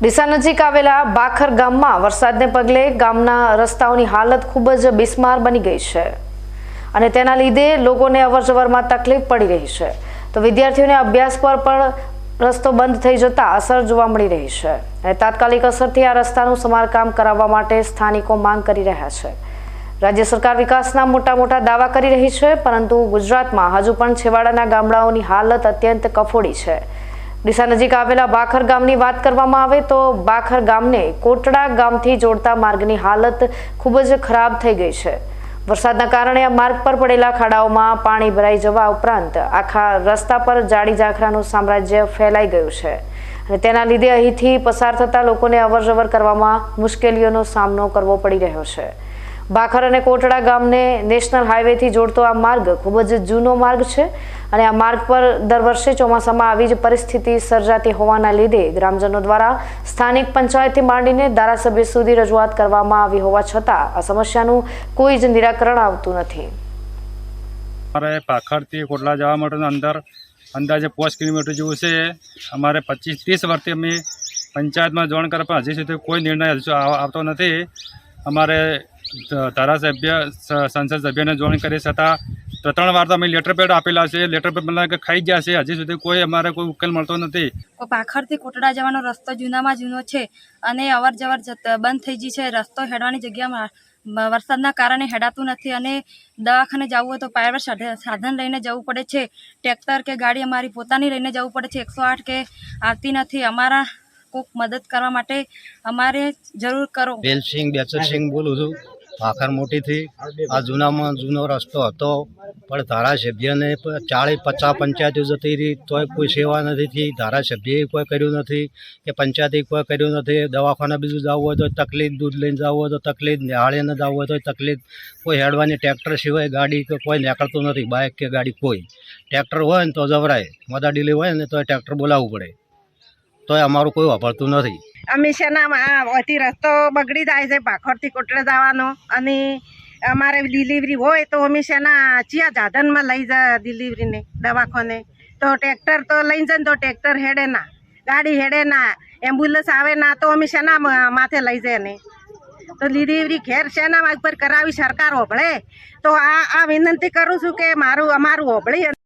ડીસા નજીક આવેલા બાખર ગામમાં વરસાદને પગલે ગામના રસ્તાઓની હાલત ખૂબ જ બિસ્માર બની ગઈ છે. અને તેના લીધે લોકોને અવરજવરમાં તકલીફ પડી રહી છે. તો વિદ્યાર્થીઓને અભ્યાસ પર પણ રસ્તો બંધ થઈ જતા અસર જોવા મળી રહી છે. અને તાત્કાલિક અસરથી આ રસ્તાનું સમારકામ કરાવવા માટે સ્થાનિકો માંગ કરી રહ્યા છે. રાજ્ય સરકાર વિકાસના મોટા મોટા દાવા કરી રહી છે, પરંતુ ગુજરાતમાં હજુ પણ છેવાડાના ગામડાઓની હાલત અત્યંત કફોડી છે. ડીસા નજીક આવેલા બાખર ગામની વાત કરવામાં આવે તો બાખર ગામને કોટડા ગામથી જોડતા માર્ગની હાલત ખૂબ જ ખરાબ થઈ ગઈ છે. વરસાદના કારણે આ માર્ગ પર પડેલા ખાડાઓમાં પાણી ભરાઈ જવા ઉપરાંત આખા રસ્તા પર જાડી ઝાખરાનું સામ્રાજ્ય ફેલાઈ ગયું છે. અને તેના લીધે અહીંથી પસાર થતા લોકોને અવરજવર કરવામાં મુશ્કેલીઓનો સામનો કરવો પડી રહ્યો છે. બાખર અને કોટડા ગામને નેશનલ હાઈવેથી જોડતો આ માર્ગ ખૂબ જ જૂનો માર્ગ છે અને આ માર્ગ પર દર વર્ષે ચોમાસામાં આવી જ પરિસ્થિતિ સર્જાતી હોવાના લીધે ગ્રામજનો દ્વારા સ્થાનિક પંચાયતથી માંડીને ધારાસભ્ય સુધી રજૂઆત કરવામાં આવી હોવા છતાં આ સમસ્યાનું કોઈ જ નિરાકરણ આવતું નથી. અમારે પાખરથી કોટલા જવા માટેનું અંદર અંદાજે પાંચ કિલોમીટર જેવું છે. અમારે પચીસ, ત્રીસ વર્ષથી અમે પંચાયતમાં જોઈન કરવા પણ હજી સુધી કોઈ નિર્ણય આવતો નથી. અમારે ધારાસભ્ય સંસદ સભ્યને જોઈન કરી છતાં તો ત્રણ વાર તો અમે લેટર પેડ આપેલા છે. લેટર પેડ મને કે ખાઈ ગયા છે. હજી સુધી કોઈ અમારે કોઈ ઉકેલ મળતો નથી. પાખરથી કોટડા જવાનો રસ્તો જૂનામાં જૂનો છે અને અવર જવર બંધ થઈ ગઈ છે. રસ્તો હેડવાની જગ્યામાં વરસાદના કારણે હેડાતું નથી અને દવાખાને જવું હોય તો પ્રાઇવેટ સાધ- સાધન લઈને જવું પડે છે. ટ્રેક્ટર કે ગાડી અમારી પોતાની લઈને જવું પડે છે. એકસો આઠ કે આવતી નથી. અમારા કોઈક મદદ કરવા માટે અમારે જરૂર કરો. બેલસિંહ બેચરસિંહ બોલું છું. ભાખર મોટીથી. આ જૂનામાં જૂનો રસ્તો હતો, પણ ધારાસભ્યને ચાળીસ પચાસ પંચાયતો જતી રહી, તોય કોઈ સેવા નથી થઈ. ધારાસભ્યએ કોઈ કર્યું નથી કે પંચાયતે કોઈ કર્યું નથી. દવાખાના બીજું જવું હોય તો તકલીફ, દૂધ લઈને જવું હોય તો તકલીફ નિહાળીને જવું હોય તો તકલીફ. કોઈ હેડવાની ટ્રેક્ટર સિવાય ગાડી કે કોઈ નીકળતું નથી, બાઇક કે ગાડી કોઈ. ટ્રેક્ટર હોય ને તો જવરાય. મદાડીલી હોય ને તો ટ્રેક્ટર બોલાવવું પડે. તોય અમારું કોઈ વાપરતું નથી. અમે શેના અથી રસ્તો બગડી જાય છે. ભાખરથી કોટડે જવાનો. અને અમારે ડિલિવરી હોય તો અમે શેના ચિયા જાધનમાં લઈ જા ડિલિવરીને દવાખાને. તો ટ્રેક્ટર તો લઈ જાય તો ટ્રેક્ટર હેડે ના. ગાડી હેડે ના. એમ્બ્યુલન્સ આવે ના તો અમે શેના માથે લઈ જાય ને. તો ડિલિવરી ઘેર શેના ઉપર કરાવી સરકાર હોભળે. તો આ આ વિનંતી કરું છું કે મારું અમારું હોભળી